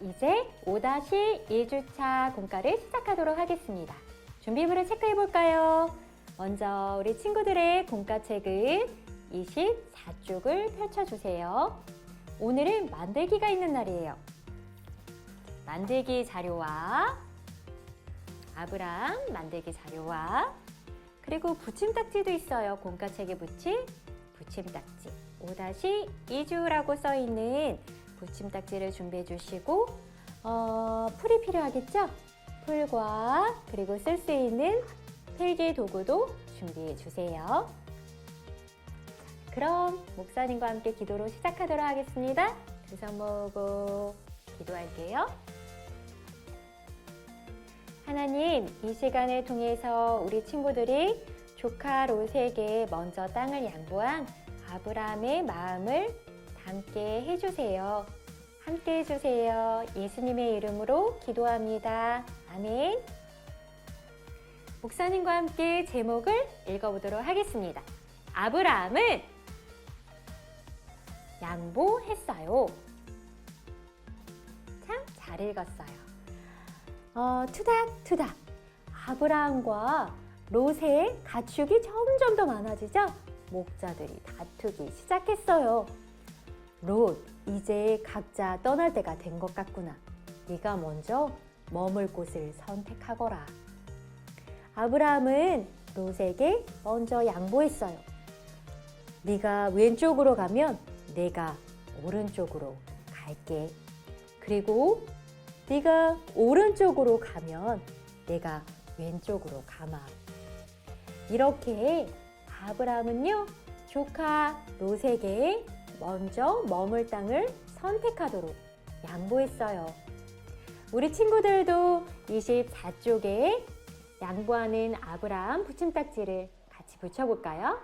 이제 5-1주차 공과를 시작하도록 하겠습니다. 준비물을 체크해 볼까요? 먼저 우리 친구들의 공과책은 24쪽을 펼쳐주세요. 오늘은 만들기가 있는 날이에요. 만들기 자료와 아브람 만들기 자료와 그리고 붙임딱지도 있어요. 공과책에 붙인 붙임딱지. 5-2주라고 써 있는 붙임딱지를 준비해 주시고 어, 풀이 필요하겠죠? 풀과 그리고 쓸 수 있는 필기 도구도 준비해 주세요. 자, 그럼 목사님과 함께 기도로 시작하도록 하겠습니다. 두 손 모으고 기도할게요. 하나님, 이 시간을 통해서 우리 친구들이 조카 롯에게 먼저 땅을 양보한 아브라함의 마음을 담게 해주세요. 함께 해주세요. 예수님의 이름으로 기도합니다. 아멘. 목사님과 함께 제목을 읽어보도록 하겠습니다. 아브라함은 양보했어요. 참 잘 읽었어요. 어, 투닥투닥. 아브라함과 롯의 가축이 점점 더 많아지자 목자들이 다투기 시작했어요. 롯, 이제 각자 떠날 때가 된 것 같구나. 네가 먼저 머물 곳을 선택하거라. 아브라함은 롯에게 먼저 양보했어요. 네가 왼쪽으로 가면 내가 오른쪽으로 갈게. 그리고 네가 오른쪽으로 가면 내가 왼쪽으로 가마. 이렇게 아브라함은요, 조카 롯에게 먼저 머물 땅을 선택하도록 양보했어요. 우리 친구들도 24쪽에 양보하는 아브라함 붙임딱지를 같이 붙여볼까요?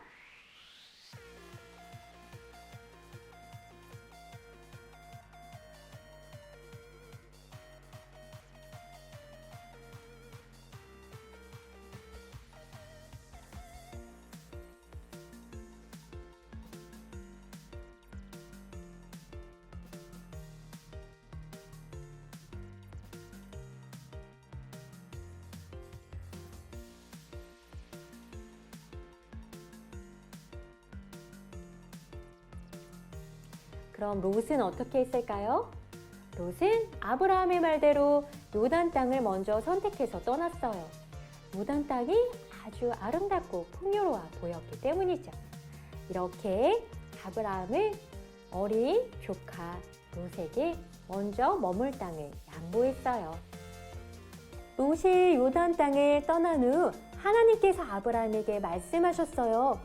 그럼 롯은 어떻게 했을까요? 롯은 아브라함의 말대로 요단 땅을 먼저 선택해서 떠났어요. 요단 땅이 아주 아름답고 풍요로워 보였기 때문이죠. 이렇게 아브라함은 어린 조카 롯에게 먼저 머물 땅을 양보했어요. 롯이 요단 땅을 떠난 후 하나님께서 아브라함에게 말씀하셨어요.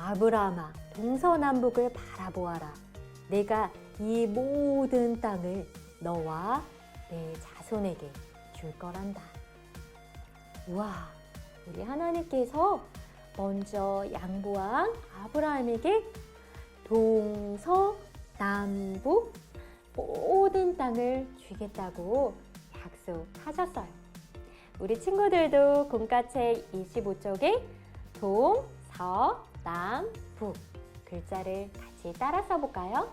아브라함아, 동서남북을 바라보아라. 내가 이 모든 땅을 너와 내 자손에게 줄 거란다. 우와, 우리 하나님께서 먼저 양보한 아브라함에게 동서, 남북 모든 땅을 주겠다고 약속하셨어요. 우리 친구들도 공과책 25쪽에 동, 서, 남, 북 글자를 같이 따라 써볼까요?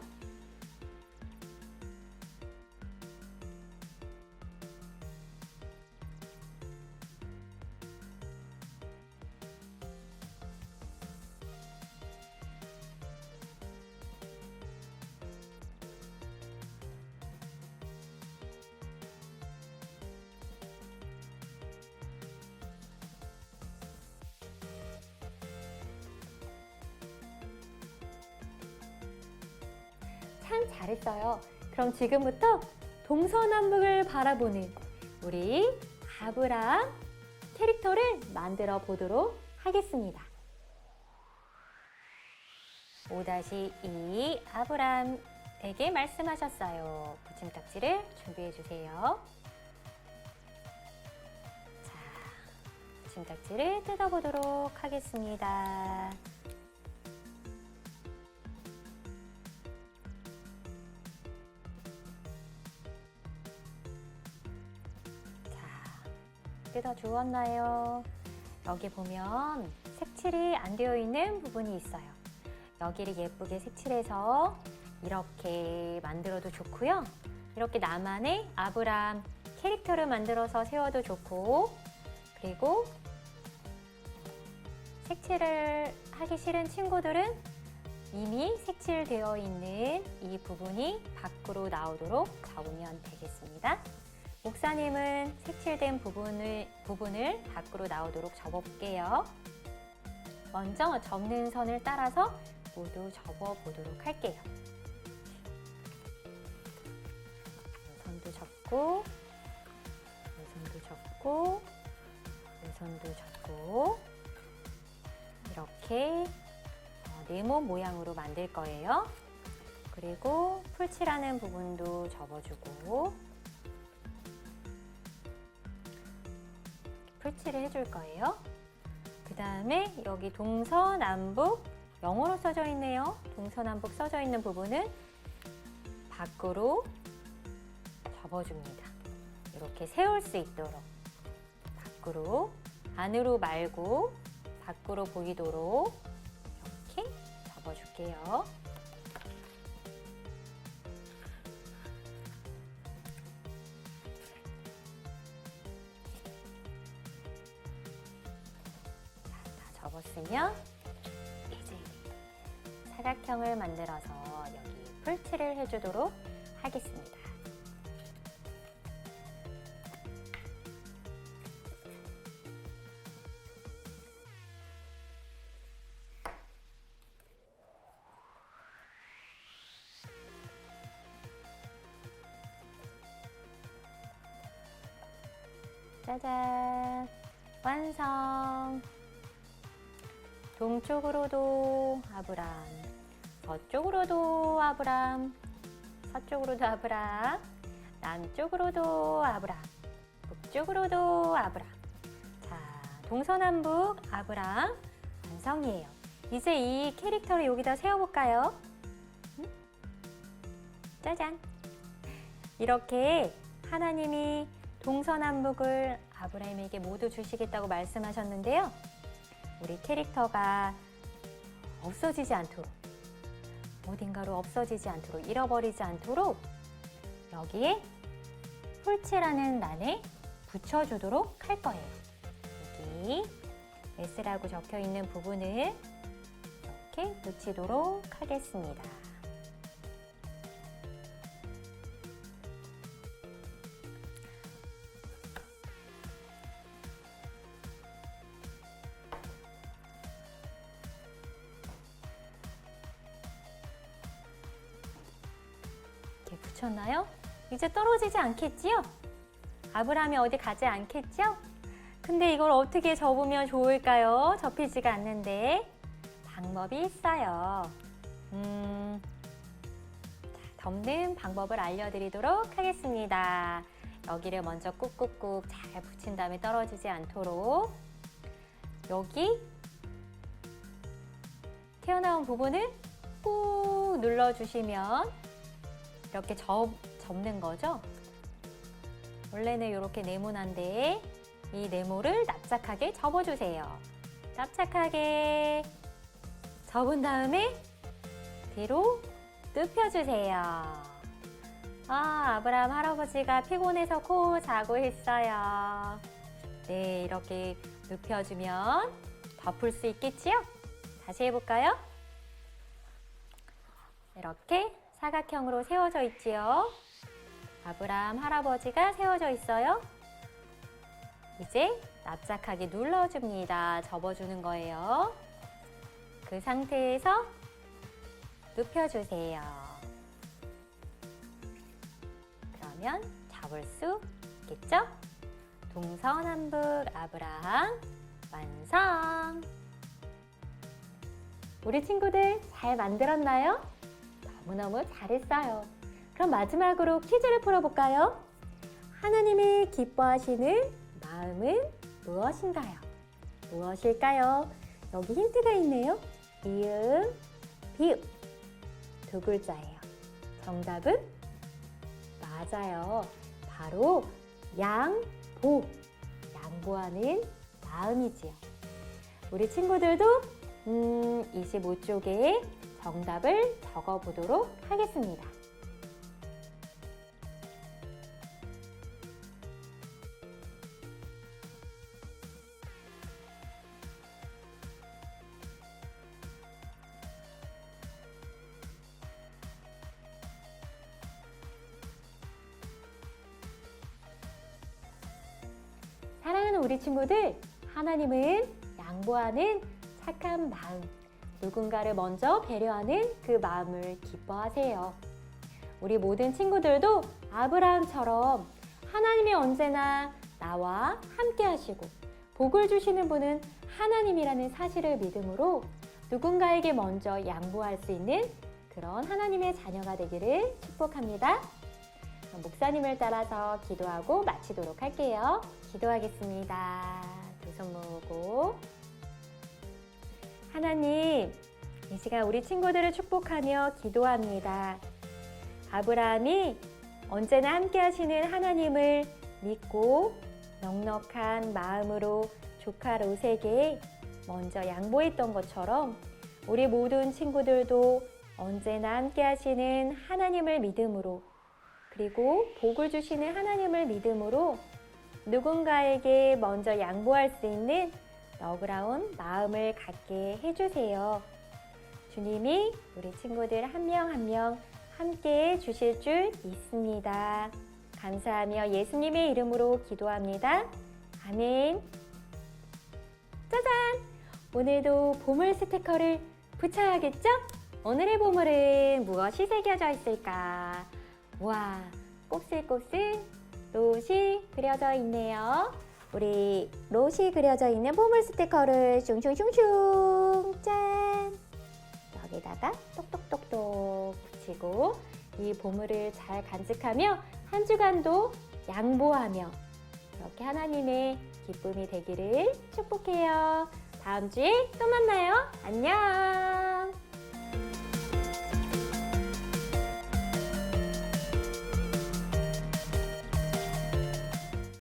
참 잘했어요. 그럼 지금부터 동서남북을 바라보는 우리 아브라함 캐릭터를 만들어 보도록 하겠습니다. 5-2 아브라함에게 말씀하셨어요. 붙임딱지를 준비해 주세요. 자, 붙임딱지를 뜯어보도록 하겠습니다. 뜯어 주었나요? 여기 보면 색칠이 안 되어 있는 부분이 있어요. 여기를 예쁘게 색칠해서 이렇게 만들어도 좋고요. 이렇게 나만의 아브람 캐릭터를 만들어서 세워도 좋고 그리고 색칠을 하기 싫은 친구들은 이미 색칠되어 있는 이 부분이 밖으로 나오도록 접으면 되겠습니다. 목사님은 색칠된 부분을, 부분을 밖으로 나오도록 접어볼게요. 먼저 접는 선을 따라서 모두 접어보도록 할게요. 이 선도 접고, 이 선도 접고, 이 선도 접고, 이렇게 어, 네모 모양으로 만들 거예요. 그리고 풀칠하는 부분도 접어주고, 풀칠을 해줄 거예요. 그 다음에 여기 동서남북 영어로 써져 있네요. 동서남북 써져 있는 부분은 밖으로 접어줍니다. 이렇게 세울 수 있도록 밖으로 안으로 말고 밖으로 보이도록 이렇게 접어줄게요. 접었으면 이제 사각형을 만들어서 여기 풀칠을 해주도록 하겠습니다. 동쪽으로도 아브람, 서쪽으로도 아브람, 서쪽으로도 아브람, 남쪽으로도 아브람, 북쪽으로도 아브람. 자, 동서남북 아브람 완성이에요. 이제 이 캐릭터를 여기다 세워볼까요? 응? 짜잔! 이렇게 하나님이 동서남북을 아브라함에게 모두 주시겠다고 말씀하셨는데요. 우리 캐릭터가 없어지지 않도록 어딘가로 없어지지 않도록 잃어버리지 않도록 여기에 홀치라는 난에 붙여주도록 할 거예요. 여기 S라고 적혀 있는 부분을 이렇게 붙이도록 하겠습니다. 붙였나요? 이제 떨어지지 않겠지요? 아브라함이 어디 가지 않겠죠? 근데 이걸 어떻게 접으면 좋을까요? 접히지가 않는데 방법이 있어요. 음, 자, 접는 방법을 알려드리도록 하겠습니다. 여기를 먼저 꾹꾹꾹 잘 붙인 다음에 떨어지지 않도록 여기 튀어나온 부분을 꾹 눌러주시면 이렇게 접, 접는 거죠. 원래는 이렇게 네모난데 이 네모를 납작하게 접어주세요. 납작하게 접은 다음에 뒤로 눕혀주세요. 아, 아브라함 할아버지가 피곤해서 코 자고 있어요. 네, 이렇게 눕혀주면 덮을 수 있겠지요? 다시 해볼까요? 이렇게 사각형으로 세워져 있지요. 아브라함 할아버지가 세워져 있어요. 이제 납작하게 눌러줍니다. 접어주는 거예요. 그 상태에서 눕혀주세요. 그러면 잡을 수 있겠죠? 동서남북 아브라함 완성! 우리 친구들 잘 만들었나요? 너무너무 잘했어요. 그럼 마지막으로 퀴즈를 풀어볼까요? 하나님이 기뻐하시는 마음은 무엇인가요? 무엇일까요? 여기 힌트가 있네요. 이응, 비읍 두 글자예요. 정답은 맞아요. 바로 양보, 양보하는 마음이지요. 우리 친구들도 음, 25쪽에 정답을 적어 보도록 하겠습니다. 사랑하는 우리 친구들, 하나님은 양보하는 착한 마음, 누군가를 먼저 배려하는 그 마음을 기뻐하세요. 우리 모든 친구들도 아브라함처럼 하나님이 언제나 나와 함께 하시고 복을 주시는 분은 하나님이라는 사실을 믿음으로 누군가에게 먼저 양보할 수 있는 그런 하나님의 자녀가 되기를 축복합니다. 목사님을 따라서 기도하고 마치도록 할게요. 기도하겠습니다. 두 손 모으고. 하나님, 이 시간 우리 친구들을 축복하며 기도합니다. 아브라함이 언제나 함께 하시는 하나님을 믿고 넉넉한 마음으로 조카 롯에게 먼저 양보했던 것처럼 우리 모든 친구들도 언제나 함께 하시는 하나님을 믿음으로 그리고 복을 주시는 하나님을 믿음으로 누군가에게 먼저 양보할 수 있는 너그러운 마음을 갖게 해주세요. 주님이 우리 친구들 한 명 한 명 함께 주실 줄 믿습니다. 감사하며 예수님의 이름으로 기도합니다. 아멘. 짜잔! 오늘도 보물 스티커를 붙여야겠죠? 오늘의 보물은 무엇이 새겨져 있을까? 와, 곱슬곱슬 롯이 그려져 있네요. 우리 롯이 그려져 있는 보물 스티커를 슝슝슝슝 짠! 여기다가 똑똑똑똑 붙이고 이 보물을 잘 간직하며 한 주간도 양보하며 이렇게 하나님의 기쁨이 되기를 축복해요. 다음 주에 또 만나요. 안녕!